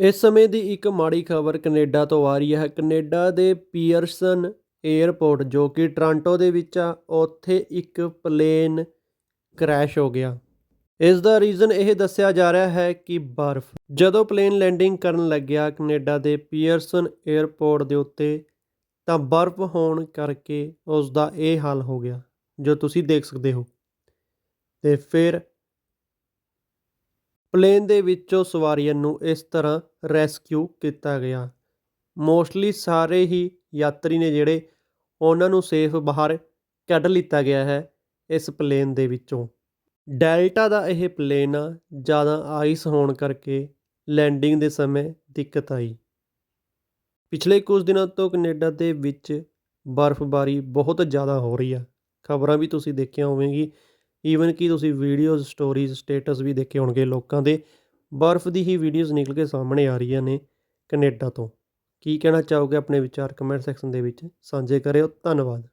ਇਸ ਸਮੇਂ ਦੀ ਇੱਕ ਮਾੜੀ ਖਬਰ ਕੈਨੇਡਾ ਤੋਂ ਆ ਰਹੀ ਹੈ। ਕੈਨੇਡਾ ਦੇ ਪੀਅਰਸਨ 에ਅਰਪੋਰਟ ਜੋ ਕਿ ਟੋਰਾਂਟੋ ਦੇ ਵਿੱਚ ਆ, ਉੱਥੇ ਇੱਕ ਪਲੇਨ ਕ੍ਰੈਸ਼ ਹੋ ਗਿਆ। ਇਸ ਦਾ ਰੀਜ਼ਨ ਇਹ ਦੱਸਿਆ ਜਾ ਰਿਹਾ ਹੈ ਕਿ ਬਰਫ਼। ਜਦੋਂ ਪਲੇਨ ਲੈਂਡਿੰਗ ਕਰਨ ਲੱਗਿਆ ਕੈਨੇਡਾ ਦੇ ਪੀਅਰਸਨ 에ਅਰਪੋਰਟ ਦੇ ਉੱਤੇ, ਤਾਂ ਬਰਫ਼ ਹੋਣ ਕਰਕੇ ਉਸ ਦਾ ਇਹ ਹਾਲ ਹੋ ਗਿਆ, ਜੋ ਤੁਸੀਂ ਦੇਖ ਸਕਦੇ ਹੋ। ਤੇ ਫਿਰ ਪਲੇਨ ਦੇ ਵਿੱਚੋਂ ਸਵਾਰੀਆਂ ਨੂੰ ਇਸ ਤਰ੍ਹਾਂ ਰੈਸਕਿਊ ਕੀਤਾ ਗਿਆ। ਮੋਸਟਲੀ ਸਾਰੇ ਹੀ ਯਾਤਰੀ ਨੇ ਜਿਹੜੇ ਉਹਨਾਂ ਨੂੰ ਸੇਫ ਬਾਹਰ ਕੱਢ ਲਿੱਤਾ ਗਿਆ ਹੈ ਇਸ ਪਲੇਨ ਦੇ ਵਿੱਚੋਂ। ਡੈਲਟਾ ਦਾ ਇਹ ਪਲੇਨ ਆ ਜ਼ਿਆਦਾ ਆਈਸ ਹੋਣ ਕਰਕੇ ਲੈਂਡਿੰਗ ਦੇ ਸਮੇਂ ਦਿੱਕਤ ਆਈ। ਪਿਛਲੇ ਕੁਝ ਦਿਨਾਂ ਤੋਂ ਕੈਨੇਡਾ ਦੇ ਵਿੱਚ ਬਰਫ਼ਬਾਰੀ ਬਹੁਤ ਜ਼ਿਆਦਾ ਹੋ ਰਹੀ ਆ। ਖਬਰਾਂ ਵੀ ਤੁਸੀਂ ਦੇਖੀਆਂ ਹੋਵੇਗੀ ਈਵਨ ਕਿ ਤੁਸੀਂ ਵੀਡੀਓਜ਼ ਸਟੋਰੀਜ਼ ਸਟੇਟਸ ਵੀ ਦੇਖੇ ਹੋਣਗੇ ਲੋਕਾਂ ਦੇ, ਬਰਫ਼ ਦੀ ਹੀ ਵੀਡੀਓਜ਼ ਨਿਕਲ ਕੇ ਸਾਹਮਣੇ ਆ ਰਹੀਆਂ ਨੇ ਕੈਨੇਡਾ ਤੋਂ। ਕੀ ਕਹਿਣਾ ਚਾਹੋਗੇ ਆਪਣੇ ਵਿਚਾਰ ਕਮੈਂਟ ਸੈਕਸ਼ਨ ਦੇ ਵਿੱਚ? ਸਾਂਝੇ ਕਰਿਓ। ਧੰਨਵਾਦ।